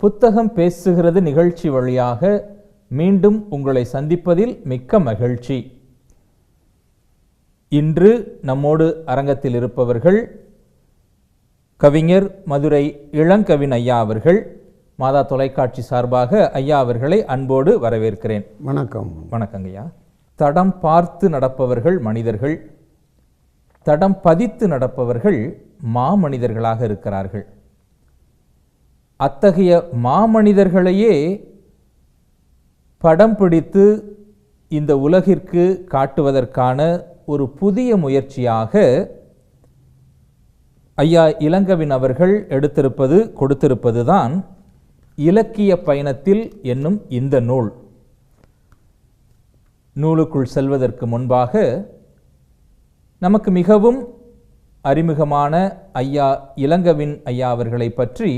புத்தகம் பேசுகிறது நிகழ்ச்சி வழியாக மீண்டும் உங்களை சந்திப்பதில் மிக்க மகிழ்ச்சி. இன்று நம்மோடு அரங்கத்தில் இருப்பவர்கள் கவிஞர் மதுரை இளங்கவின் ஐயா அவர்கள் மாதா தொலைக்காட்சி சார்பாக ஐயா அவர்களை அன்போடு வரவேற்கிறேன். வணக்கம். வணக்கங்க ஐயா. தடம் பார்த்து நடப்பவர்கள் மனிதர்கள் தடம் பதித்து நடப்பவர்கள் மாமனிதர்களாக இருக்கிறார்கள். அத்தகைய மாமனிதர்களையே படம் பிடித்து இந்த உலகிற்கு காட்டுவதற்கான ஒரு புதிய முயற்சியாக ஐயா இளங்கவின் அவர்கள் எடுத்திருப்பது கொடுத்திருப்பது தான் இலக்கிய பயணத்தில் என்னும் இந்த நூல். நூலுக்குள் செல்வதற்கு முன்பாக நமக்கு மிகவும் அறிமுகமான ஐயா இளங்கவின் ஐயா அவர்களை பற்றி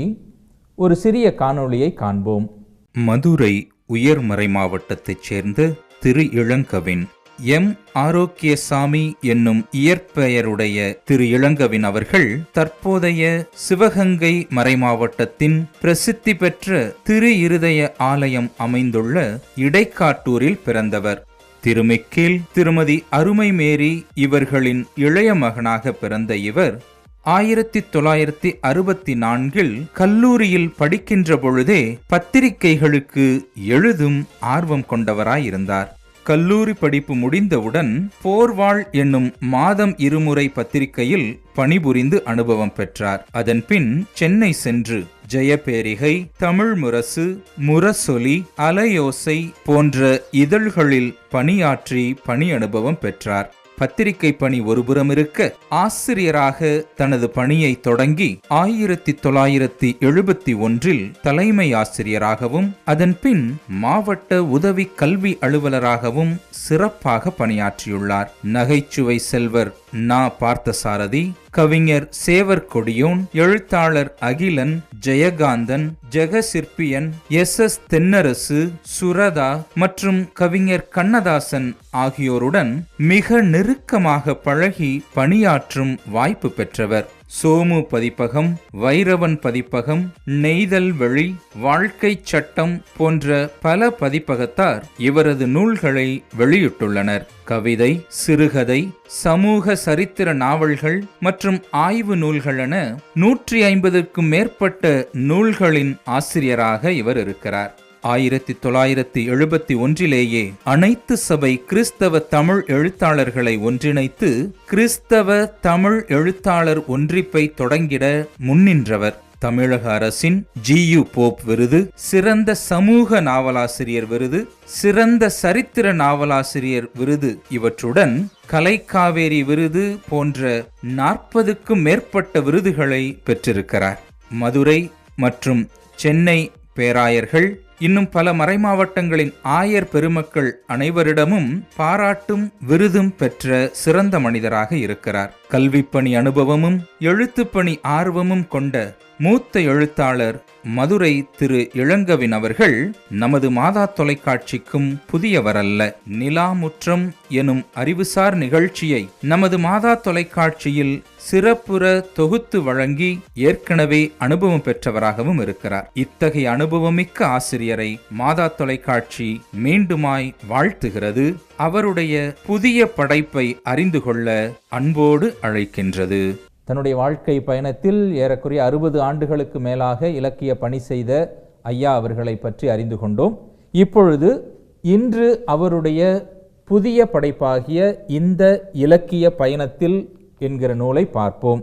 ஒரு சிறிய காணொளியை காண்போம். மதுரை உயர்மறை மாவட்டத்தைச் சேர்ந்த திரு இளங்கவின் எம். ஆரோக்கியசாமி என்னும் இயற்பெயருடைய திரு இளங்கவின் அவர்கள் தற்போதைய சிவகங்கை மறைமாவட்டத்தின் பிரசித்தி பெற்ற திரு இருதய ஆலயம் அமைந்துள்ள இடைக்காட்டூரில் பிறந்தவர். திருமிக்கில் திருமதி அருமைமேரி இவர்களின் இளைய மகனாக பிறந்த இவர் ஆயிரத்தி தொள்ளாயிரத்தி அறுபத்தி நான்கில் கல்லூரியில் படிக்கின்ற பொழுதே பத்திரிகைகளுக்கு எழுதும் ஆர்வம் கொண்டவராயிருந்தார். கல்லூரி படிப்பு முடிந்தவுடன் போர்வாள் என்னும் மாதம் இருமுறை பத்திரிகையில் பணிபுரிந்து அனுபவம் பெற்றார். அதன்பின் சென்னை சென்று ஜெயபேரிகை தமிழ் முரசு முரசொலி அலையோசை போன்ற இதழ்களில் பணியாற்றி பணி அனுபவம் பெற்றார். பத்திரிகை பணி ஒருபுறம் இருக்க ஆசிரியராக தனது பணியை தொடங்கி ஆயிரத்தி தொள்ளாயிரத்தி எழுபத்தி ஒன்றில் தலைமை ஆசிரியராகவும் அதன்பின் மாவட்ட உதவி கல்வி அலுவலராகவும் சிறப்பாக பணியாற்றியுள்ளார். நகைச்சுவை செல்வர் நா பார்த்தசாரதி கவிஞர் சேவர் கொடியோன் எழுத்தாளர் அகிலன் ஜெயகாந்தன் ஜெகசிற்பியன் எஸ். எஸ். தென்னரசு சுரதா மற்றும் கவிஞர் கண்ணதாசன் ஆகியோருடன் மிக நெருக்கமாக பழகி பணியாற்றும் வாய்ப்பு பெற்றவர். சோமு பதிப்பகம் வைரவன் பதிப்பகம் நெய்தல் வெளி வாழ்க்கை சட்டம் போன்ற பல பதிப்பகத்தார் இவரது நூல்களை வெளியிட்டுள்ளனர். கவிதை சிறுகதை சமூக சரித்திர நாவல்கள் மற்றும் ஆய்வு நூல்கள் என நூற்றி ஐம்பதுக்கும் மேற்பட்ட நூல்களின் ஆசிரியராக இவர் இருக்கிறார். ஆயிரத்தி தொள்ளாயிரத்தி எழுபத்தி ஒன்றிலேயே அனைத்து சபை கிறிஸ்தவ தமிழ் எழுத்தாளர்களை ஒன்றிணைத்து கிறிஸ்தவ தமிழ் எழுத்தாளர் ஒன்றிப்பை தொடங்கிட முன்னின்றவர். தமிழக அரசின் ஜியு போப் விருது சிறந்த சமூக நாவலாசிரியர் விருது சிறந்த சரித்திர நாவலாசிரியர் விருது இவற்றுடன் கலைக்காவேரி விருது போன்ற நாற்பதுக்கும் மேற்பட்ட விருதுகளை பெற்றிருக்கிறார். மதுரை மற்றும் சென்னை பேராயர்கள் இன்னும் பல மறைமாவட்டங்களின் ஆயர் பெருமக்கள் அனைவரிடமும் பாராட்டும் விருதும் பெற்ற சிறந்த மனிதராக இருக்கிறார். கல்விப்பணி அனுபவமும் எழுத்துப்பணி ஆர்வமும் கொண்ட மூத்த எழுத்தாளர் மதுரை திரு இளங்கவின் அவர்கள் நமது மாதா தொலைக்காட்சிக்கும் புதியவரல்ல. நிலாமுற்றம் எனும் அறிவுசார் நிகழ்ச்சியை நமது மாதா தொலைக்காட்சியில் சிறப்புற தொகுத்து வழங்கி ஏற்கனவே அனுபவம் பெற்றவராகவும் இருக்கிறார். இத்தகைய அனுபவமிக்க ஆசிரியரை மாதா தொலைக்காட்சி மீண்டுமாய் வாழ்த்துகிறது. அவருடைய புதிய படைப்பை அறிந்து கொள்ள அன்போடு அழைக்கின்றது. தன்னுடைய வாழ்க்கை பயணத்தில் ஏறக்குறைய அறுபது ஆண்டுகளுக்கு மேலாக இலக்கிய பணி செய்த ஐயா அவர்களை பற்றி அறிந்து கொண்டோம். இப்பொழுது இன்று அவருடைய புதிய படைப்பாகிய இந்த இலக்கிய பயணத்தில் என்கிற நூலை பார்ப்போம்.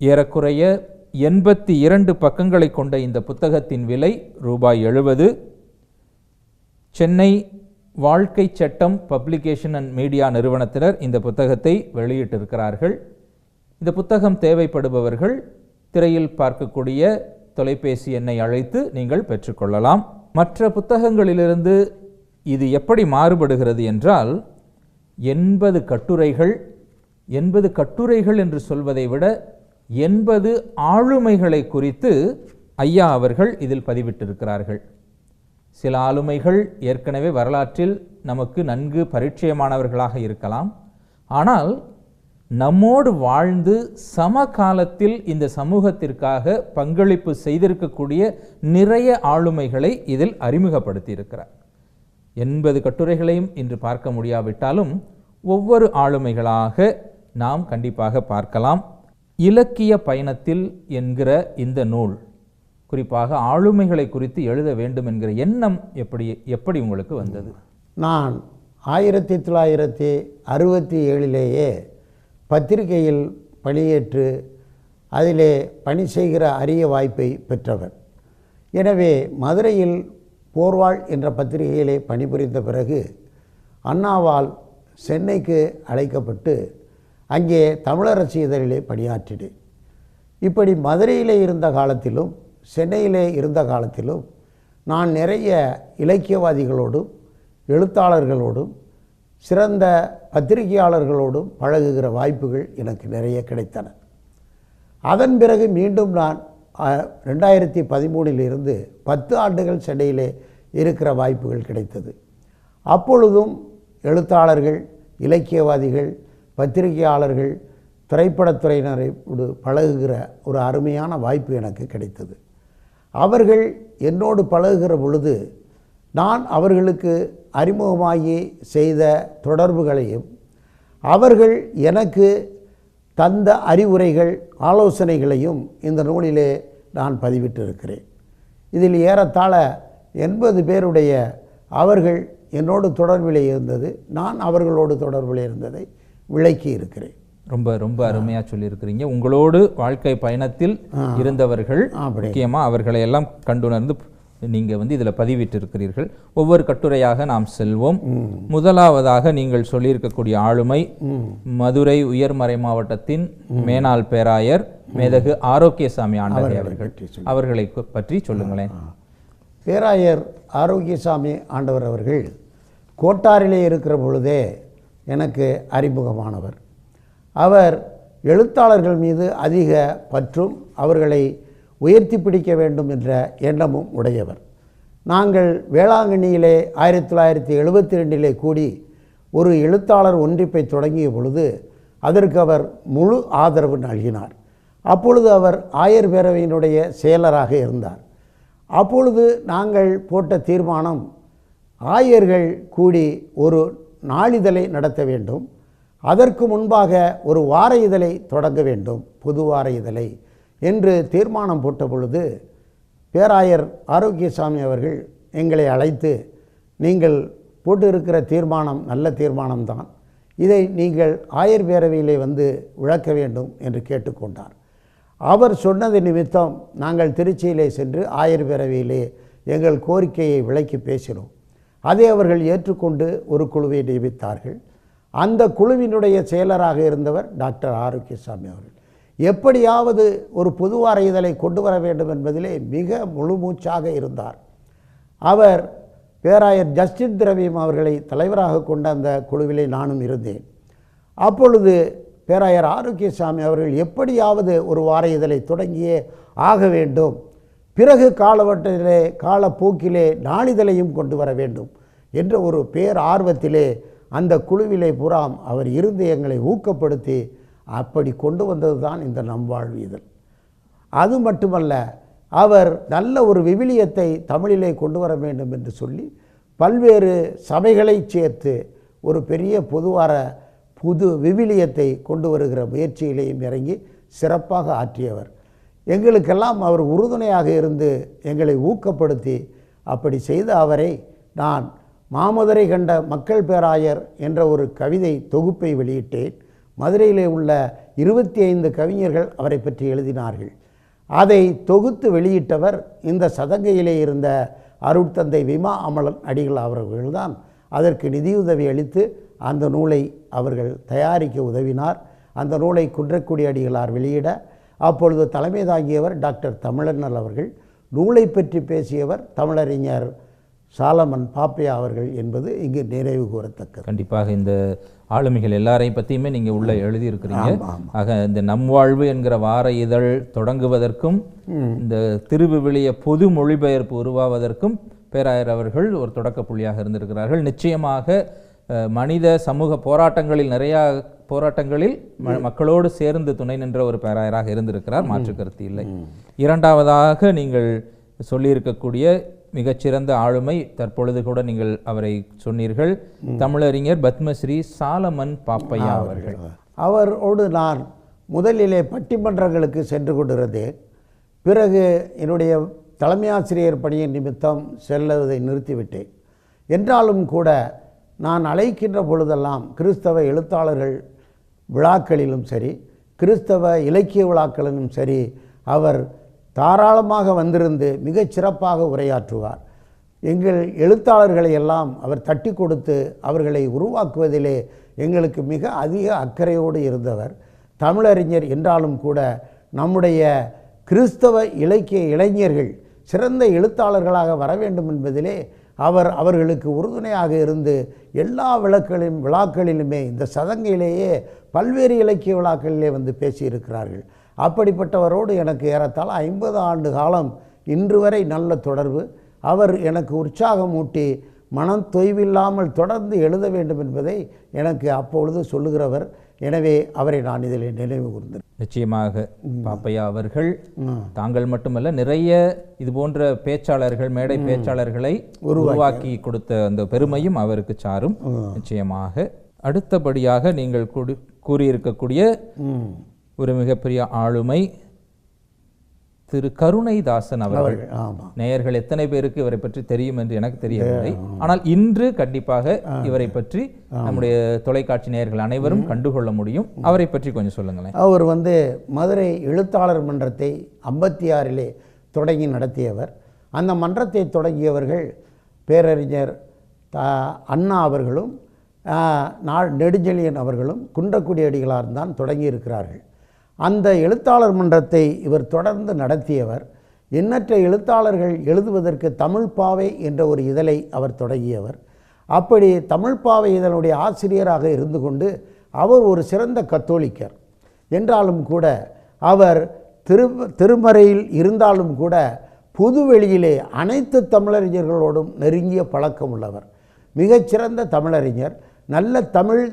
ஏறக்குறைய எண்பத்தி இரண்டு பக்கங்களை கொண்ட இந்த புத்தகத்தின் விலை ரூபாய் எழுபது சென்னை வாழ்க்கை சட்டம் பப்ளிகேஷன் அண்ட் மீடியா நிறுவனத்தினர் இந்த புத்தகத்தை வெளியிட்டிருக்கிறார்கள். இந்த புத்தகம் தேவைப்படுபவர்கள் திரையில் பார்க்கக்கூடிய தொலைபேசி எண்ணை அழைத்து நீங்கள் பெற்றுக்கொள்ளலாம். மற்ற புத்தகங்களிலிருந்து இது எப்படி மாறுபடுகிறது என்றால் எண்பது கட்டுரைகள் எண்பது கட்டுரைகள் என்று சொல்வதை விட எண்பது ஆளுமைகளை குறித்து ஐயா அவர்கள் இதில் பதிவிட்டிருக்கிறார்கள். சில ஆளுமைகள் ஏற்கனவே வரலாற்றில் நமக்கு நன்கு பரிச்சயமானவர்களாக இருக்கலாம். ஆனால் நம்மோடு வாழ்ந்து சமகாலத்தில் இந்த சமூகத்திற்காக பங்களிப்பு செய்திருக்கக்கூடிய நிறைய ஆளுமைகளை இதில் அறிமுகப்படுத்தியிருக்கிறார். எண்பது கட்டுரைகளையும் இன்று பார்க்க முடியாவிட்டாலும் ஒவ்வொரு ஆளுமைகளாக நாம் கண்டிப்பாக பார்க்கலாம். இலக்கிய பயணத்தில் என்கிற இந்த நூல் குறிப்பாக ஆளுமைகளை குறித்து எழுத வேண்டும் என்கிற எண்ணம் எப்படி எப்படி உங்களுக்கு வந்தது? நான் ஆயிரத்தி தொள்ளாயிரத்தி அறுபத்தி ஏழிலேயே பத்திரிகையில் பணியேற்று அதிலே பணி செய்கிற அரிய வாய்ப்பை பெற்றவர். எனவே மதுரையில் போர்வாள் என்ற பத்திரிகையிலே பணிபுரிந்த பிறகு அண்ணாவால் சென்னைக்கு அழைக்கப்பட்டு அங்கே தமிழரசு இதழிலே பணியாற்றினேன் இப்படி மதுரையிலே இருந்த காலத்திலும் சென்னையிலே இருந்த காலத்திலும் நான் நிறைய இலக்கியவாதிகளோடும் எழுத்தாளர்களோடும் சிறந்த பத்திரிகையாளர்களோடும் பழகுகிற வாய்ப்புகள் எனக்கு நிறைய கிடைத்தன. அதன் பிறகு மீண்டும் நான் ரெண்டாயிரத்தி பதிமூணிலிருந்து பத்து ஆண்டுகள் சென்னையிலே இருக்கிற வாய்ப்புகள் கிடைத்தது. அப்பொழுதும் எழுத்தாளர்கள் இலக்கியவாதிகள் பத்திரிகையாளர்கள் திரைப்படத்துறையினரோடு பழகுகிற ஒரு அருமையான வாய்ப்பு எனக்கு கிடைத்தது. அவர்கள் என்னோடு பழகுகிற பொழுது நான் அவர்களுக்கு அறிமுகமாகி செய்த தொடர்புகளையும் அவர்கள் எனக்கு தந்த அறிவுரைகள் ஆலோசனைகளையும் இந்த நூலிலே நான் பதிவிட்டிருக்கிறேன். இதில் ஏறத்தாழ எண்பது பேருடைய அவர்கள் என்னோடு தொடர்பிலே இருந்தது நான் அவர்களோடு தொடர்பில் இருந்ததை விளக்கி இருக்கிறேன். ரொம்ப ரொம்ப அருமையா சொல்லியிருக்கிறீங்க. உங்களோடு வாழ்க்கை பயணத்தில் இருந்தவர்கள் அப்படி. முக்கியமா அவர்களை எல்லாம் கண்டுணர்ந்து நீங்க வந்து இதுல பதிவிட்டிருக்கிறீர்கள். ஒவ்வொரு கட்டுரையாக நாம் செல்வோம். முதலாவதாக நீங்கள் சொல்லியிருக்கக்கூடிய ஆளுமை மதுரை உயர்மறை மாவட்டத்தின் மேனாள் பேராயர் மேதகு ஆரோக்கியசாமி ஆண்டகை அவர்கள் அவர்களை. பற்றி சொல்லுங்களேன். பேராயர் ஆரோக்கியசாமி ஆண்டவர் அவர்கள் கோட்டாரிலே இருக்கிற பொழுதே எனக்கு அறிமுகமானவர். அவர் எழுத்தாளர்கள் மீது அதிக பற்றும் அவர்களை உயர்த்தி பிடிக்க வேண்டும் என்ற எண்ணமும் உடையவர். நாங்கள் வேளாங்கண்ணியிலே ஆயிரத்தி தொள்ளாயிரத்தி எழுபத்தி ரெண்டிலே கூடி ஒரு எழுத்தாளர் ஒன்றிப்பை தொடங்கிய பொழுது அதற்கு அவர் முழு ஆதரவு நல்கினார். அப்பொழுது அவர் ஆயர் பேரவையினுடைய செயலராக இருந்தார். அப்பொழுது நாங்கள் போட்ட தீர்மானம் ஆயர்கள் கூடி ஒரு நாளிதழை நடத்த வேண்டும். அதற்கு முன்பாக ஒரு வார இதழை தொடங்க வேண்டும். பொது வார இதழை என்று தீர்மானம் போட்ட பொழுது பேராயர் ஆரோக்கியசாமி அவர்கள் எங்களை அழைத்து நீங்கள் போட்டிருக்கிற தீர்மானம் நல்ல தீர்மானம்தான். இதை நீங்கள் ஆயர் பேரவையிலே வந்து விளக்க வேண்டும் என்று கேட்டுக்கொண்டார். அவர் சொன்னது நிமித்தம் நாங்கள் திருச்சியிலே சென்று ஆயர் பேரவையிலே எங்கள் கோரிக்கையை விளக்கி பேசினோம். அதை அவர்கள் ஏற்றுக்கொண்டு ஒரு குழுவை நியமித்தார்கள். அந்த குழுவினுடைய செயலராக இருந்தவர் டாக்டர் ஆரோக்கியசாமி அவர்கள். எப்படியாவது ஒரு பொதுவார இதழை கொண்டு வர வேண்டும் என்பதிலே மிக முழுமூச்சாக இருந்தார். அவர் பேராயர் ஜஸ்டின் திரவியம் அவர்களை தலைவராக கொண்ட அந்த குழுவிலே நானும் இருந்தேன். அப்பொழுது பேராயர் ஆரோக்கியசாமி அவர்கள் எப்படியாவது ஒரு வார இதழை தொடங்கியே ஆக வேண்டும். பிறகு காலவட்டத்திலே காலப்போக்கிலே நாளிதழையும் கொண்டு வர வேண்டும் என்ற ஒரு பேர் ஆர்வத்திலே அந்த குழுவிலே புறாம் அவர் இருந்து எங்களை ஊக்கப்படுத்தி அப்படி கொண்டு வந்தது தான் இந்த நம்வாழ்வு இதழ். அது மட்டுமல்ல அவர் நல்ல ஒரு விவிலியத்தை தமிழிலே கொண்டு வர வேண்டும் என்று சொல்லி பல்வேறு சபைகளை சேர்த்து ஒரு பெரிய பொதுவார புது விவிலியத்தை கொண்டு வருகிற முயற்சியிலேயும் இறங்கி சிறப்பாக ஆற்றியவர். எங்களுக்கெல்லாம் அவர் உறுதுணையாக இருந்து எங்களை ஊக்கப்படுத்தி அப்படி செய்த அவரை நான் மாமதுரை கண்ட மக்கள் பேராயர் என்ற ஒரு கவிதை தொகுப்பை வெளியிட்டேன். மதுரையிலே உள்ள இருபத்தி ஐந்து கவிஞர்கள் அவரை பற்றி எழுதினார்கள். அதை தொகுத்து வெளியிட்டவர் இந்த சதங்கையிலே இருந்த அருட்தந்தை விமா அமலன் அடிகள் அவர்கள்தான் அதற்கு நிதியுதவி அளித்து அந்த நூலை அவர்கள் தயாரிக்க உதவினார். அந்த நூலை குன்றக்குடி அடிகளார் வெளியிட அப்பொழுது தலைமை தாங்கியவர் டாக்டர் தமிழண்ணல் அவர்கள் நூலை பற்றி பேசியவர் தமிழறிஞர் சாலமன் பாப்பையா அவர்கள் என்பது இங்கு நினைவு கூறத்தக்கது. கண்டிப்பாக இந்த ஆளுமைகள் எல்லாரையும் பற்றியுமே நீங்கள் உள்ள எழுதியிருக்கிறீங்க. ஆக இந்த நம் வாழ்வு என்கிற வார இதழ் தொடங்குவதற்கும் இந்த திருவிவிலிய பொது மொழிபெயர்ப்பு உருவாவதற்கும் பேராயர் அவர்கள் ஒரு தொடக்க புள்ளியாக இருந்திருக்கிறார்கள். நிச்சயமாக மனித சமூக போராட்டங்களில் நிறையா போராட்டங்களில் மக்களோடு சேர்ந்து துணை நின்ற ஒரு பேராயராக இருந்திருக்கிறார். மாற்று கருத்து இல்லை. இரண்டாவதாக நீங்கள் சொல்லியிருக்கக்கூடிய மிகச்சிறந்த ஆளுமை. தற்பொழுது கூட நீங்கள் அவரை சொன்னீர்கள். தமிழறிஞர் பத்மஸ்ரீ சாலமன் பாப்பையா அவர்கள். அவரோடு நான் முதலிலே பட்டிமன்றங்களுக்கு சென்று கொண்டிருந்தேன். பிறகு என்னுடைய தலைமை ஆசிரியர் பணியின் நிமித்தம் செல்லுவதை நிறுத்திவிட்டேன். என்றாலும் கூட நான் அழைக்கின்ற பொழுதெல்லாம் கிறிஸ்தவ எழுத்தாளர்கள் விழாக்களிலும் சரி கிறிஸ்தவ இலக்கிய விழாக்களிலும் சரி அவர் தாராளமாக வந்திருந்து மிகச் சிறப்பாக உரையாற்றுவார். எங்கள் எழுத்தாளர்களை எல்லாம் அவர் தட்டி கொடுத்து அவர்களை உருவாக்குவதிலே எங்களுக்கு மிக அதிக அக்கறையோடு இருந்தவர். தமிழறிஞர் என்றாலும் கூட நம்முடைய கிறிஸ்தவ இலக்கிய இளைஞர்கள் சிறந்த எழுத்தாளர்களாக வர வேண்டும் என்பதிலே அவர் அவர்களுக்கு உறுதுணையாக இருந்து எல்லா விழாக்களின் விழாக்களிலுமே இந்த சதங்கையிலேயே பல்வேறு இலக்கிய விழாக்களிலே வந்து பேசியிருக்கிறார்கள். அப்படிப்பட்டவரோடு எனக்கு ஏறத்தாழ ஐம்பது ஆண்டு காலம் இன்று வரை நல்ல தொடர்பு. அவர் எனக்கு உற்சாகம் ஊட்டி மனம் தொய்வில்லாமல் தொடர்ந்து எழுத வேண்டும் என்பதை எனக்கு அப்பொழுது சொல்லுகிறவர். எனவே அவரை நான் இதில் நினைவு கூர்ந்தேன். நிச்சயமாக பாப்பையா அவர்கள் தாங்கள் மட்டுமல்ல நிறைய இது போன்ற பேச்சாளர்கள் மேடை பேச்சாளர்களை உருவாக்கி. கொடுத்த அந்த பெருமையும் அவருக்கு சாரும். நிச்சயமாக அடுத்தபடியாக நீங்கள் கூடி- கூறியிருக்கக்கூடிய. ஒரு மிகப்பெரிய ஆளுமை திரு கருணைதாசன் அவர்கள். நேயர்கள் எத்தனை பேருக்கு இவரை பற்றி தெரியும் என்று எனக்கு தெரியவில்லை. ஆனால் இன்று கண்டிப்பாக இவரை பற்றி நம்முடைய தொலைக்காட்சி நேயர்கள் அனைவரும் கண்டுகொள்ள முடியும். அவரை பற்றி கொஞ்சம் சொல்லுங்களேன். அவர் வந்து மதுரை எழுத்தாளர் மன்றத்தை ஐம்பத்தி ஆறிலே தொடங்கி நடத்தியவர். அந்த மன்றத்தை தொடங்கியவர்கள் பேரறிஞர் அண்ணா அவர்களும் நாள் நெடுஞ்செழியன் அவர்களும் குன்றக்குடி அடிகளார் தான் தொடங்கி இருக்கிறார்கள் அந்த எழுத்தாளர் மன்றத்தை இவர் தொடர்ந்து நடத்தியவர். எண்ணற்ற எழுத்தாளர்கள் எழுதுவதற்கு தமிழ் பாவை என்ற ஒரு இதழை அவர் தொடங்கியவர். அப்படி தமிழ் பாவை இதனுடைய ஆசிரியராக இருந்து கொண்டு அவர் ஒரு சிறந்த கத்தோலிக்கர். என்றாலும் கூட அவர் திரு திருமறையில் இருந்தாலும் கூட புதுவெளியிலே அனைத்து தமிழறிஞர்களோடும் நெருங்கிய பழக்கம் உள்ளவர். மிகச்சிறந்த தமிழறிஞர். நல்ல தமிழ்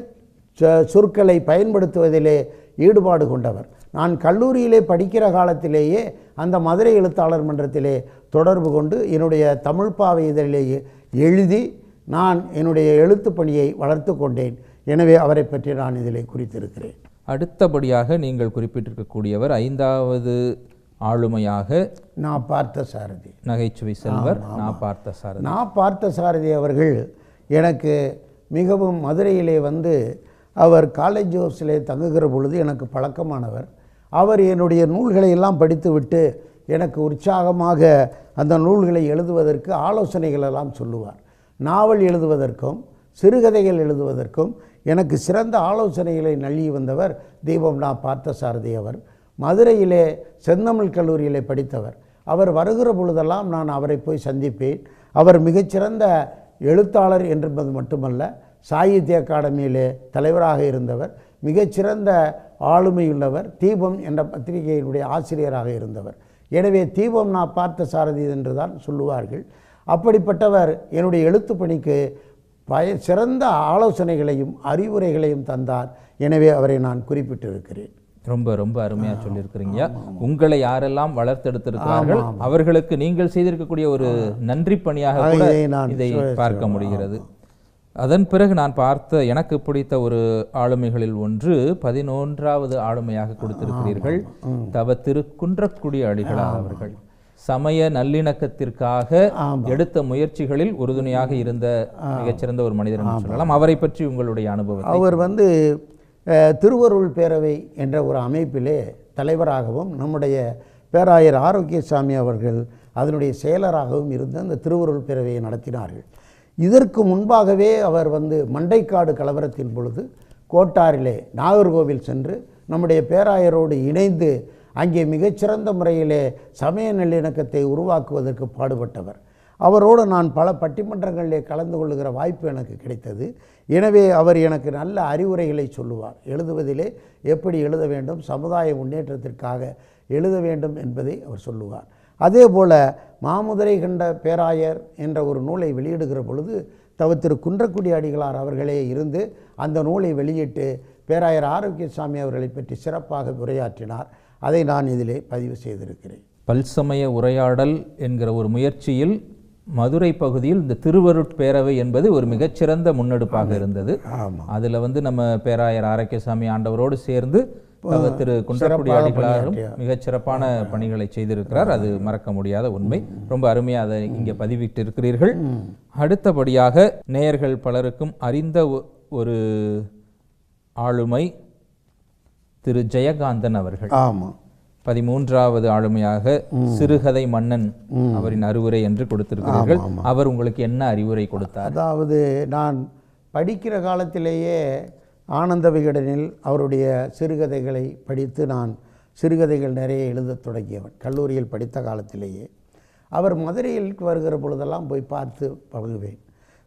சொற்களை பயன்படுத்துவதிலே ஈடுபாடு கொண்டவர். நான் கல்லூரியிலே படிக்கிற காலத்திலேயே அந்த மதுரை எழுத்தாளர் மன்றத்திலே தொடர்பு கொண்டு என்னுடைய தமிழ் பாவை இதழிலேயே எழுதி நான் என்னுடைய எழுத்துப் பணியை வளர்த்து கொண்டேன். எனவே அவரை பற்றி நான் இதிலே குறித்திருக்கிறேன். அடுத்தபடியாக நீங்கள் குறிப்பிட்டிருக்கக்கூடியவர் ஐந்தாவது ஆளுமையாக நான் பார்த்த சாரதி நகைச்சுவை செல்வர் நான் பார்த்த சாரதி நான் பார்த்த சாரதி அவர்கள் எனக்கு மிகவும் மதுரையிலே வந்து அவர் காலேஜ் ஹவுஸிலே தங்குகிற பொழுது எனக்கு பழக்கமானவர். அவர் என்னுடைய நூல்களை எல்லாம் படித்துவிட்டு எனக்கு உற்சாகமாக அந்த நூல்களை எழுதுவதற்கு ஆலோசனைகள் எல்லாம் சொல்லுவார். நாவல் எழுதுவதற்கும் சிறுகதைகள் எழுதுவதற்கும் எனக்கு சிறந்த ஆலோசனைகளை நல்கி வந்தவர் தீபம் நான் பார்த்த சாரதி அவர். மதுரையிலே செந்தமிழ் கல்லூரியிலே படித்தவர். அவர் வருகிற பொழுதெல்லாம் நான் அவரை போய் சந்திப்பேன். அவர் மிகச்சிறந்த எழுத்தாளர் என்பது மட்டுமல்ல சாகித்ய அகாடமியிலே தலைவராக இருந்தவர் மிகச்சிறந்த ஆளுமையுள்ளவர் தீபம் என்ற பத்திரிகையினுடைய ஆசிரியராக இருந்தவர். எனவே தீபம் நான் பார்த்த சாரதி என்று தான் சொல்லுவார்கள். அப்படிப்பட்டவர் என்னுடைய எழுத்துப் பணிக்கு பய சிறந்த ஆலோசனைகளையும் அறிவுரைகளையும் தந்தார். எனவே அவரை நான் குறிப்பிட்டிருக்கிறேன். ரொம்ப ரொம்ப அருமையா சொல்லியிருக்கிறீங்க. உங்களை யாரெல்லாம் வளர்த்தெடுத்திருக்கிறார்கள் அவர்களுக்கு நீங்கள் செய்திருக்கக்கூடிய ஒரு நன்றி பணியாக இதை பார்க்க முடிகிறது. அதன் பிறகு நான் பார்த்த எனக்கு பிடித்த ஒரு ஆளுமைகளில் ஒன்று பதினொன்றாவது ஆளுமையாக கொடுத்திருக்கிறீர்கள். தவ திரு குன்றக்குடி அடிகளார் அவர்கள். சமய நல்லிணக்கத்திற்காக எடுத்த முயற்சிகளில் உறுதுணையாக இருந்த மிகச்சிறந்த ஒரு மனிதர் சொல்லலாம். அவரை பற்றி உங்களுடைய அனுபவம் அவர் வந்து திருவருள் பேரவை என்ற ஒரு அமைப்பிலே தலைவராகவும் நம்முடைய பேராயர் ஆரோக்கியசாமி அவர்கள் அதனுடைய செயலராகவும் இருந்து அந்த திருவருள் பேரவையை நடத்தினார்கள். இதற்கு முன்பாகவே அவர் வந்து மண்டைக்காடு கலவரத்தின் பொழுது கோட்டாரிலே நாகர்கோவில் சென்று நம்முடைய பேராயரோடு இணைந்து அங்கே மிகச்சிறந்த முறையிலே சமய நல்லிணக்கத்தை உருவாக்குவதற்கு பாடுபட்டவர். அவரோடு நான் பல பட்டிமன்றங்களிலே கலந்து கொள்ளுகிற வாய்ப்பு எனக்கு கிடைத்தது. எனவே அவர் எனக்கு நல்ல அறிவுரைகளை சொல்லுவார். எழுதுவதிலே எப்படி எழுத வேண்டும் சமுதாய முன்னேற்றத்திற்காக எழுத வேண்டும் என்பதை அவர் சொல்லுவார். அதே போல மாமுதிரை கண்ட பேராயர் என்ற ஒரு நூலை வெளியிடுகிற பொழுது தவ திரு குன்றக்குடி அடிகளார் அவர்களே இருந்து அந்த நூலை வெளியிட்டு பேராயர் ஆரோக்கியசாமி அவர்களை பற்றி சிறப்பாக உரையாற்றினார். அதை நான் இதிலே பதிவு செய்திருக்கிறேன். பல்சமய உரையாடல் என்கிற ஒரு முயற்சியில் மதுரை பகுதியில் இந்த திருவருட்பேரவை என்பது ஒரு மிகச்சிறந்த முன்னெடுப்பாக இருந்தது. ஆமாம் அதுல வந்து நம்ம பேராயர் ஆரோக்கியசாமி ஆண்டவரோடு சேர்ந்து திரு குன்றக்குடி அடிகளாரும் பணியாற்றியார். மிகச்சிறப்பான பணிகளை செய்திருக்கிறார். அது மறக்க முடியாத உண்மை. ரொம்ப அருமையா அதை இங்கே பதிவிட்டு இருக்கிறீர்கள் அடுத்தபடியாக நேயர்கள் பலருக்கும் அறிந்த ஒரு ஆளுமை திரு ஜெயகாந்தன் அவர்கள். ஆமாம் பதிமூன்றாவது ஆளுமையாக சிறுகதை மன்னன் அவரின் அறிவுரை என்று கொடுத்திருக்கிறீர்கள். அவர் உங்களுக்கு என்ன அறிவுரை கொடுத்தார்? அதாவது நான் படிக்கிற காலத்திலேயே ஆனந்த விகடனில் அவருடைய சிறுகதைகளை படித்து நான் சிறுகதைகள் நிறைய எழுதத் தொடங்கியவன். கல்லூரியில் படித்த காலத்திலேயே. அவர் மதுரையில் வருகிற பொழுதெல்லாம் போய் பார்த்து பழகுவேன்.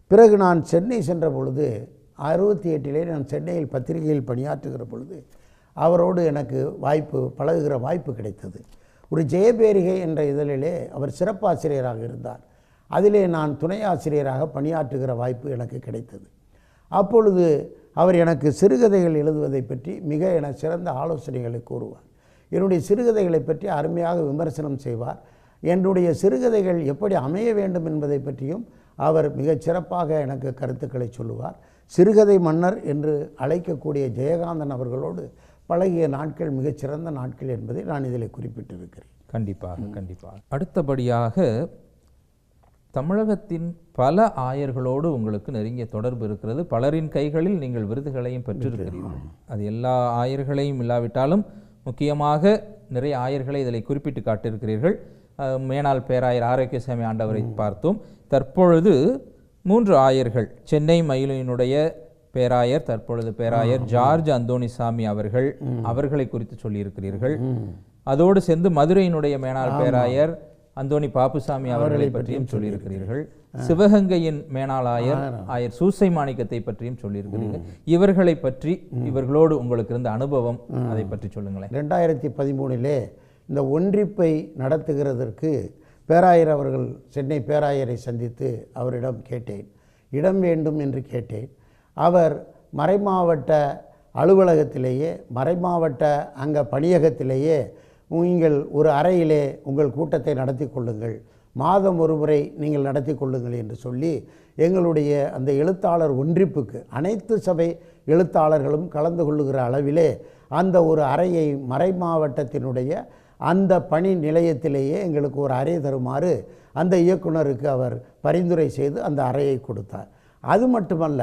பிறகு நான் சென்னை சென்ற பொழுது அறுபத்தி எட்டிலே நான் சென்னையில் பத்திரிகையில் பணியாற்றுகிற பொழுது அவரோடு எனக்கு வாய்ப்பு பழகுகிற வாய்ப்பு கிடைத்தது. ஒரு ஜெயபேரிகை என்ற இதழிலே அவர் சிறப்பாசிரியராக இருந்தார். அதிலே நான் துணை ஆசிரியராக பணியாற்றுகிற வாய்ப்பு எனக்கு கிடைத்தது. அப்பொழுது அவர் எனக்கு சிறுகதைகள் எழுதுவதை பற்றி மிக என சிறந்த ஆலோசனைகளை கூறுவார். என்னுடைய சிறுகதைகளை பற்றி அருமையாக விமர்சனம் செய்வார். என்னுடைய சிறுகதைகள் எப்படி அமைய வேண்டும் என்பதை பற்றியும் அவர் மிகச் சிறப்பாக எனக்கு கருத்துக்களை சொல்லுவார். சிறுகதை மன்னர் என்று அழைக்கக்கூடிய ஜெயகாந்தன் அவர்களோடு பழகிய நாட்கள் மிகச் சிறந்த நாட்கள் என்பதை நான் இதில் குறிப்பிட்டிருக்கிறேன். கண்டிப்பாக கண்டிப்பாக. அடுத்தபடியாக தமிழகத்தின் பல ஆயர்களோடு உங்களுக்கு நெருங்கிய தொடர்பு இருக்கிறது. பலரின் கைகளில் நீங்கள் விருதுகளையும் பெற்றிருக்கிறீர்கள். அது எல்லா ஆயர்களையும் இல்லாவிட்டாலும் முக்கியமாக நிறைய ஆயர்களை இதில் குறிப்பிட்டு காட்டியிருக்கிறீர்கள். மேனாள் பேராயர் ஆரோக்கியசாமி ஆண்டவரை பார்த்தோம். தற்பொழுது மூன்று ஆயர்கள் சென்னை மயிலினுடைய பேராயர் தற்பொழுது பேராயர் ஜார்ஜ் அந்தோணிசாமி அவர்கள் அவர்களை குறித்து சொல்லியிருக்கிறீர்கள். அதோடு சேர்ந்து மதுரையினுடைய மேனாள் பேராயர் அந்தோணி பாப்புசாமி அவர்களை பற்றியும் சொல்லியிருக்கிறீர்கள். சிவகங்கையின் மேனாள் ஆயர் ஆயர் சூசை மாணிக்கத்தை பற்றியும் சொல்லியிருக்கிறீர்கள். இவர்களை பற்றி இவர்களோடு உங்களுக்கு இருந்த அனுபவம் அதை பற்றி சொல்லுங்களேன். ரெண்டாயிரத்தி பதிமூணிலே இந்த ஒன்றிப்பை நடத்துகிறதற்கு பேராயர் அவர்கள் சென்னை பேராயரை சந்தித்து அவரிடம் கேட்டேன். இடம் வேண்டும் என்று கேட்டேன். அவர் மறைமாவட்ட அலுவலகத்திலேயே மறைமாவட்ட அங்க பணியகத்திலேயே நீங்கள் ஒரு அறையிலே உங்கள் கூட்டத்தை நடத்தி கொள்ளுங்கள் மாதம் ஒரு முறை நீங்கள் நடத்தி கொள்ளுங்கள் என்று சொல்லி எங்களுடைய அந்த எழுத்தாளர் ஒன்றிப்புக்கு அனைத்து சபை எழுத்தாளர்களும் கலந்து கொள்ளுகிற அளவிலே அந்த ஒரு அறையை மறை மாவட்டத்தினுடைய அந்த பணி நிலையத்திலேயே எங்களுக்கு ஒரு அறை தருமாறு அந்த இயக்குனருக்கு அவர் பரிந்துரை செய்து அந்த அறையை கொடுத்தார். அது மட்டுமல்ல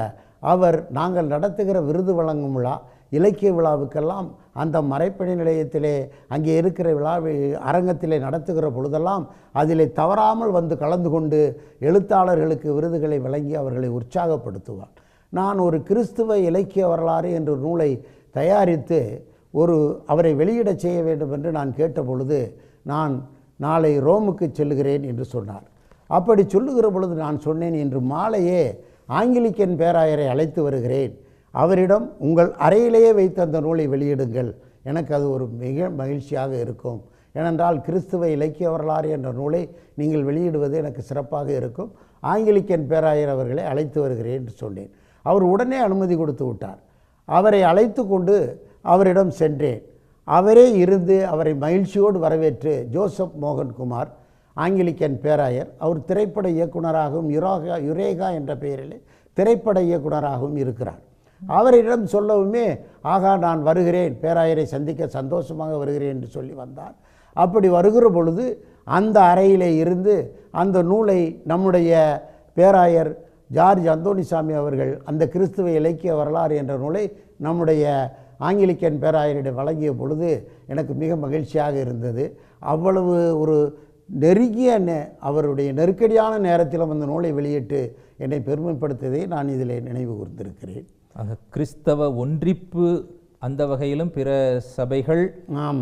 அவர் நாங்கள் நடத்துகிற விருது வழங்கும் விழா இலக்கிய விழாவுக்கெல்லாம் அந்த மறைப்பணி நிலையத்திலே அங்கே இருக்கிற விழாவை அரங்கத்திலே நடத்துகிற பொழுதெல்லாம் அதிலே தவறாமல் வந்து கலந்து கொண்டு எழுத்தாளர்களுக்கு விருதுகளை வழங்கி அவர்களை உற்சாகப்படுத்துவார். நான் ஒரு கிறிஸ்துவ இலக்கிய வரலாறு என்ற நூலை தயாரித்து ஒரு அவரை வெளியிட செய்ய வேண்டும் என்று நான் கேட்டபொழுது நான் நாளை ரோமுக்கு செல்லுகிறேன் என்று சொன்னார். அப்படி சொல்லுகிற பொழுது நான் சொன்னேன் இன்று மாலையே ஆங்கிலிக்கன் பேராயரை அழைத்து வருகிறேன். அவரிடம் உங்கள் அறையிலேயே வைத்து அந்த நூலை வெளியிடுங்கள். எனக்கு அது ஒரு மிக மகிழ்ச்சியாக இருக்கும். ஏனென்றால் கிறிஸ்துவ இலக்கிய வரலாறு என்ற நூலை நீங்கள் வெளியிடுவது எனக்கு சிறப்பாக இருக்கும். ஆங்கிலிக்கன் பேராயர் அவர்களை அழைத்து வருகிறேன் என்று சொன்னேன். அவர் உடனே அனுமதி கொடுத்து விட்டார். அவரை அழைத்து கொண்டு அவரிடம் சென்றேன். அவரே இருந்து அவரை மகிழ்ச்சியோடு வரவேற்று ஜோசப் மோகன்குமார் ஆங்கிலிக்கன் பேராயர் அவர் திரைப்பட இயக்குனராகவும் யுராகா யுரேகா என்ற பெயரில் திரைப்பட இயக்குனராகவும் இருக்கிறார். அவரிடம் சொல்லவுமே ஆகா நான் வருகிறேன். பேராயரை சந்திக்க சந்தோஷமாக வருகிறேன் என்று சொல்லி வந்தார். அப்படி வருகிற பொழுது அந்த அறையிலே இருந்து அந்த நூலை நம்முடைய பேராயர் ஜார்ஜ் அந்தோணிசாமி அவர்கள் அந்த கிறிஸ்துவ இலக்கிய வரலாறு என்ற நூலை நம்முடைய ஆங்கிலிக்கன் பேராயரிடம் வழங்கிய பொழுது எனக்கு மிக மகிழ்ச்சியாக இருந்தது. அவ்வளவு ஒரு நெருங்கிய நே- அவருடைய நெருக்கடியான நேரத்திலும் அந்த நூலை வெளியிட்டு என்னை பெருமைப்படுத்தியதை நான் இதில் நினைவு கூர்ந்திருக்கிறேன். ஆக கிறிஸ்தவ ஒன்றிப்பு அந்த வகையிலும் பிற சபைகள்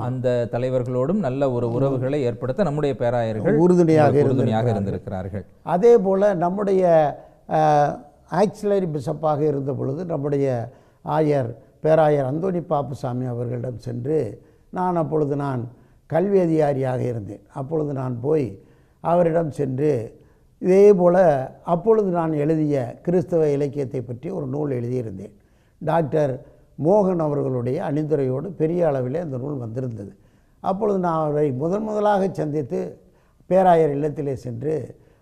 அந்த தலைவர்களோடும் நல்ல ஒரு உறவுகளை ஏற்படுத்த நம்முடைய பேராயர்கள் உறுதுணையாக உறுதுணையாக இருந்திருக்கிறார்கள். அதே போல் நம்முடைய ஆக்சிலரி பிஷப்பாக இருந்த பொழுது நம்முடைய ஆயர் பேராயர் அந்தோணி பாப்புசாமி அவர்களிடம் சென்று நான் அப்பொழுது நான் கல்வி அதிகாரியாக இருந்தேன். அப்பொழுது நான் போய் அவரிடம் சென்று இதே போல் அப்பொழுது நான் எழுதிய கிறிஸ்தவ இலக்கியத்தை பற்றி ஒரு நூல் எழுதியிருந்தேன். டாக்டர் மோகன் அவர்களுடைய அணிந்துரையோடு பெரிய அளவிலே அந்த நூல் வந்திருந்தது. அப்பொழுது நான் அவரை முதன் முதலாக சந்தித்து பேராயர் இல்லத்திலே சென்று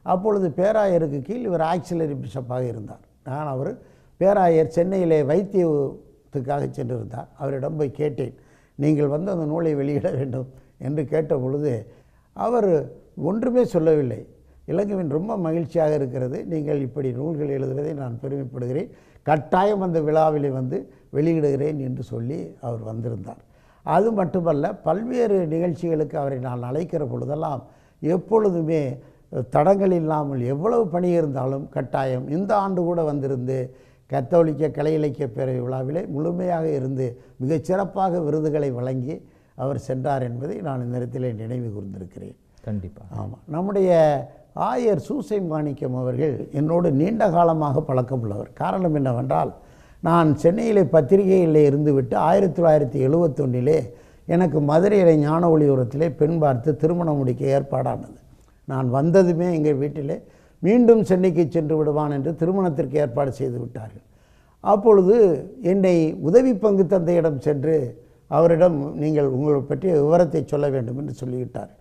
அப்பொழுது பேராயருக்கு கீழ் இவர் ஆக்சிலரி பிஷப்பாக இருந்தார். நான் அவர் பேராயர் சென்னையிலே வைத்தியத்துக்காக சென்றிருந்தார். அவரிடம் போய் கேட்டேன் நீங்கள் வந்து அந்த நூலை வெளியிட வேண்டும்? என்று கேட்ட பொழுது அவர் ஒன்றுமே சொல்லவில்லை. இலங்கைவின் ரொம்ப மகிழ்ச்சியாக இருக்கிறது. நீங்கள் இப்படி நூல்கள் எழுதுவதை நான் பெருமைப்படுகிறேன். கட்டாயம் அந்த விழாவிலே வந்து வெளியிடுகிறேன் என்று சொல்லி அவர் வந்திருந்தார். அது மட்டுமல்ல பல்வேறு நிகழ்ச்சிகளுக்கு அவரை நான் அழைக்கிற பொழுதெல்லாம் எப்பொழுதுமே தடங்கள் இல்லாமல் எவ்வளவு பணி இருந்தாலும் கட்டாயம் இந்த ஆண்டு கூட வந்திருந்து கத்தோலிக்க கலை இலக்கிய பேரவை விழாவிலே முழுமையாக இருந்து மிகச் சிறப்பாக விருதுகளை வழங்கி அவர் சென்றார் என்பதை நான் இந்த நேரத்திலே நினைவு கூர்ந்திருக்கிறேன். கண்டிப்பா. ஆமாம் நம்முடைய ஆயர் சூசை மாணிக்கம் அவர்கள் என்னோடு நீண்ட காலமாக பழக்கமுள்ளவர். காரணம் என்னவென்றால் நான் சென்னையிலே பத்திரிகையில் இருந்துவிட்டு ஆயிரத்தி தொள்ளாயிரத்தி எழுபத்தொன்னிலே எனக்கு மதுரையிலே ஞான ஒளிபுரத்திலே பெண் பார்த்து திருமணம் முடிக்க ஏற்பாடானது. நான் வந்ததுமே எங்கள் வீட்டிலே மீண்டும் சென்னைக்கு சென்று விடுவான் என்று திருமணத்திற்கு ஏற்பாடு செய்து விட்டார்கள். அப்பொழுது என்னை உதவி பங்கு தந்தையிடம் சென்று அவரிடம் நீங்கள் உங்களை பற்றிய விவரத்தை சொல்ல வேண்டும் என்று சொல்லிவிட்டார்.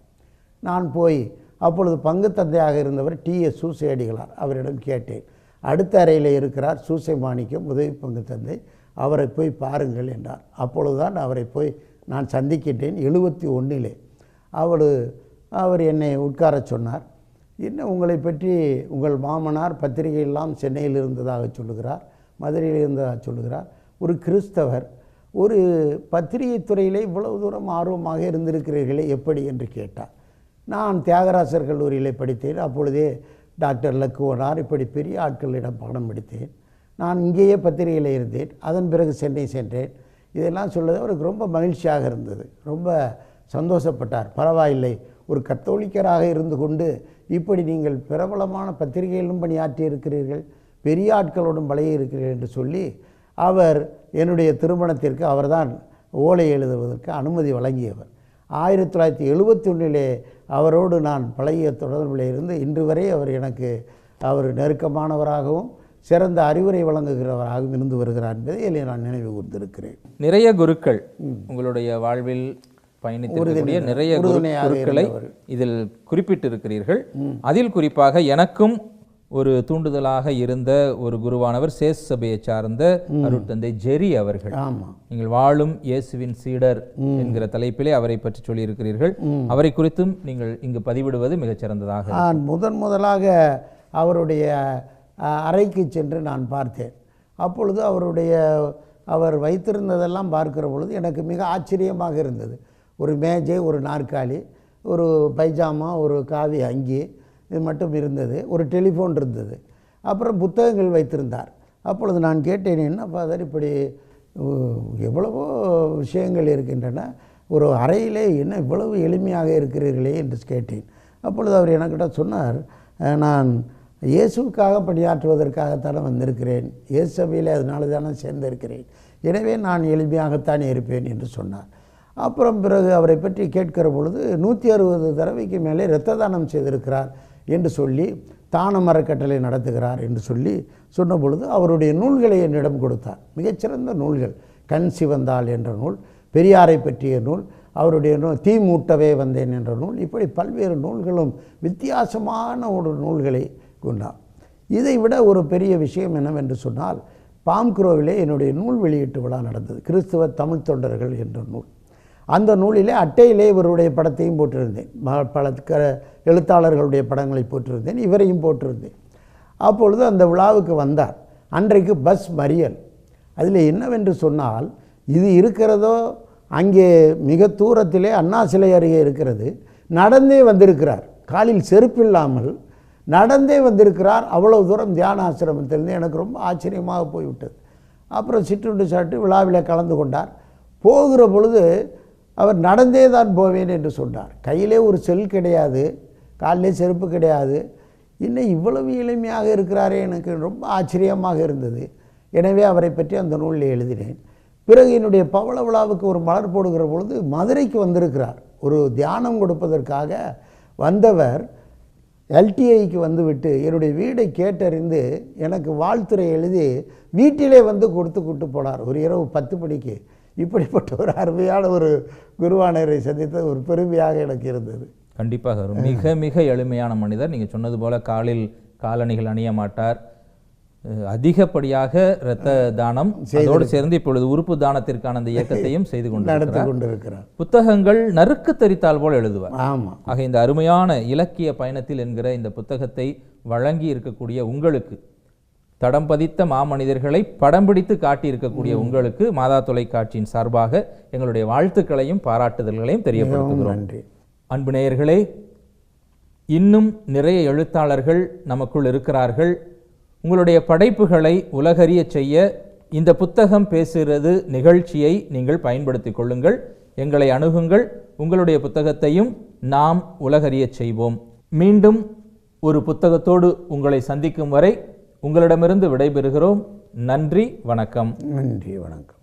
நான் போய் அப்பொழுது பங்கு தந்தையாக இருந்தவர் டி. எஸ். சூசை அடிகளார் அவரிடம் கேட்டேன். அடுத்த அறையில் இருக்கிறார் சூசை மாணிக்கம் உதவி பங்கு தந்தை. அவரை போய் பாருங்கள் என்றார். அப்பொழுதுதான் அவரை போய் நான் சந்திக்கிட்டேன் எழுபத்தி ஒன்றிலே அவர் அவர் என்னை உட்காரச் சொன்னார். என்ன உங்களை பற்றி உங்கள் மாமனார் பத்திரிகையெல்லாம் சென்னையில் இருந்ததாக சொல்லுகிறார் மதுரையில் இருந்ததாக சொல்லுகிறார். ஒரு கிறிஸ்தவர் ஒரு பத்திரிகை துறையிலே இவ்வளவு தூரம் ஆர்வமாக இருந்திருக்கிறீர்களே எப்படி என்று கேட்டார். நான் தியாகராசர் கல்லூரியில் படித்தேன். அப்பொழுதே டாக்டர் லக்குவனார் இப்படி பெரிய ஆட்களிடம் பாடம் படித்தேன். நான் இங்கேயே பத்திரிகையில் இருந்தேன். அதன் பிறகு சென்னை சென்றேன். இதெல்லாம் சொல்வது அவருக்கு ரொம்ப மகிழ்ச்சியாக இருந்தது. ரொம்ப சந்தோஷப்பட்டார். பரவாயில்லை ஒரு கத்தோலிக்கராக இருந்து கொண்டு இப்படி நீங்கள் பிரபலமான பத்திரிகையிலும் பணியாற்றி இருக்கிறீர்கள் பெரிய ஆட்களோடும் பழகி இருக்கிறீர்கள் என்று சொல்லி அவர் என்னுடைய திருமணத்திற்கு அவர்தான் ஓலை எழுதுவதற்கு அனுமதி வழங்கியவர். ஆயிரத்தி தொள்ளாயிரத்தி எழுபத்தி ஒன்றிலே அவரோடு நான் பழகிய தொடர்பில் இருந்து இன்று வரை அவர் எனக்கு அவர் நெருக்கமானவராகவும் சிறந்த அறிவுரை வழங்குகிறவராகவும் இருந்து வருகிறார் என்பதை இதில் நான் நினைவு கூர்ந்திருக்கிறேன். நிறைய குருக்கள் உங்களுடைய வாழ்வில் பயணித்திருக்கக்கூடிய நிறைய குருக்களை. இதில் குறிப்பிட்டிருக்கிறீர்கள். அதில் குறிப்பாக எனக்கும் ஒரு தூண்டுதலாக இருந்த ஒரு குருவானவர் சேஸ் சபையை சார்ந்த அருட்தந்தை ஜெரி அவர்கள். நீங்கள் வாழும் இயேசுவின் சீடர் என்கிற தலைப்பிலே அவரை பற்றி சொல்லியிருக்கிறீர்கள். அவரை குறித்தும் நீங்கள் இங்கு பதிவிடுவது மிகச் சிறந்ததாக நான் முதன் முதலாக அவருடைய அறைக்கு சென்று நான் பார்த்தேன். அப்பொழுது அவருடைய அவர் வைத்திருந்ததெல்லாம் பார்க்கிற பொழுது எனக்கு மிக ஆச்சரியமாக இருந்தது. ஒரு மேஜை ஒரு நாற்காலி ஒரு பைஜாமா ஒரு காவி அங்கி இது மட்டும் இருந்தது. ஒரு டெலிஃபோன் இருந்தது. அப்புறம் புத்தகங்கள் வைத்திருந்தார். அப்பொழுது நான் கேட்டேன் என்ன ஃபாதர் இப்படி எவ்வளவோ விஷயங்கள் இருக்கின்றன. ஒரு அறையிலே என்ன இவ்வளவு எளிமையாக இருக்கிறீர்களே? என்று கேட்டேன். அப்பொழுது அவர் எனக்கிட்ட சொன்னார் நான் இயேசுவுக்காக பணியாற்றுவதற்காகத்தானே வந்திருக்கிறேன். இயேசு சபையில் அதனால தானே சேர்ந்திருக்கிறேன். எனவே நான் எளிமையாகத்தான் இருப்பேன் என்று சொன்னார். அப்புறம் பிறகு அவரை பற்றி கேட்கிற பொழுது நூற்றி அறுபது தடவைக்கு மேலே இரத்த தானம் செய்திருக்கிறார். என்று சொல்லி தான மரக்கட்டளை நடத்துகிறார் என்று சொல்லி சொன்ன பொழுது அவருடைய நூல்களை என்னிடம் கொடுத்தார். மிகச்சிறந்த நூல்கள். கண் சிவந்தாள் என்ற நூல் பெரியாரை பற்றிய நூல் அவருடைய நூல் தீ மூட்டவே வந்தேன் என்ற நூல் இப்படி பல்வேறு நூல்களும் வித்தியாசமான ஒரு நூல்களை கொண்டார். இதை விட ஒரு பெரிய விஷயம் என்னவென்று சொன்னால் பாம்குரோவிலே என்னுடைய நூல் வெளியீட்டு விழா நடந்தது. கிறிஸ்துவ தமிழ் தொண்டர்கள் என்ற நூல். அந்த நூலிலே அட்டையிலே இவருடைய படத்தையும் போட்டிருந்தேன். ம- பல க எழுத்தாளர்களுடைய படங்களை போட்டிருந்தேன் இவரையும் போட்டிருந்தேன். அப்பொழுது அந்த விழாவுக்கு வந்தார். அன்றைக்கு பஸ் மறியல். அதில் என்னவென்று சொன்னால் இது இருக்கிறதோ அங்கே மிக தூரத்திலே அண்ணா சிலை அருகே இருக்கிறது. நடந்தே வந்திருக்கிறார். காலில் செருப்பில்லாமல் நடந்தே வந்திருக்கிறார். அவ்வளோ தூரம் தியான ஆசிரமத்திலிருந்து எனக்கு ரொம்ப ஆச்சரியமாக போய்விட்டது. அப்புறம் சிற்றுண்டு சாப்பிட்டு விழாவில் கலந்து கொண்டார். போகிற பொழுது அவர் நடந்தே தான் போவேன் என்று சொன்னார். கையிலே ஒரு செல் கிடையாது காலிலே செருப்பு கிடையாது. இன்னும் இவ்வளவு எளிமையாக இருக்கிறாரே எனக்கு ரொம்ப ஆச்சரியமாக இருந்தது. எனவே அவரை பற்றி அந்த நூலில் எழுதினேன். பிறகு என்னுடைய பவள விழாவுக்கு ஒரு மலர் போடுகிற பொழுது மதுரைக்கு வந்திருக்கிறார். ஒரு தியானம் கொடுப்பதற்காக வந்தவர் எல்டிஐக்கு வந்துவிட்டு என்னுடைய வீடை கேட்டறிந்து எனக்கு வாழ்த்துறை எழுதி வீட்டிலே வந்து கொடுத்து கூட்டு போனார். ஒரு இரவு பத்து மணிக்கு. இப்படிப்பட்ட ஒரு அருமையான ஒரு குருவானரை சந்தித்த ஒரு பெருமையாக எனக்கு இருந்தது. கண்டிப்பாக மிக மிக எளிமையான மனிதர். நீங்க சொன்னது போல காலில் காலணிகள் அணிய மாட்டார். அதிகப்படியாக இரத்த தானம் அதோடு சேர்ந்து இப்பொழுது உறுப்பு தானத்திற்கான அந்த இயக்கத்தையும் செய்து நடத்தி கொண்டிருக்கிறார். கொண்டிருக்கிறார். புத்தகங்கள் நறுக்கு தரித்தால் போல் எழுதுவார். ஆமாம் ஆக இந்த அருமையான இலக்கிய பயணத்தில் என்கிற இந்த புத்தகத்தை வழங்கி இருக்கக்கூடிய உங்களுக்கு தடம் பதித்த மாமனிதர்களை படம் பிடித்து காட்டி இருக்கக்கூடிய உங்களுக்கு மாதா தொலைக்காட்சியின் சார்பாக எங்களுடைய வாழ்த்துக்களையும் பாராட்டுதல்களையும் தெரியப்படுத்துகிறோம். நன்றி. அன்பு நேயர்களே இன்னும் நிறைய எழுத்தாளர்கள் நமக்குள் இருக்கிறார்கள். உங்களுடைய படைப்புகளை உலகறியச் செய்ய இந்த புத்தகம் பேசுகிறது நிகழ்ச்சியை நீங்கள் பயன்படுத்திக் கொள்ளுங்கள். எங்களை அணுகுங்கள். உங்களுடைய புத்தகத்தையும் நாம் உலகறியச் செய்வோம். மீண்டும் ஒரு புத்தகத்தோடு உங்களை சந்திக்கும் வரை உங்களிடமிருந்து விடைபெறுகிறோம். நன்றி வணக்கம். நன்றி வணக்கம்.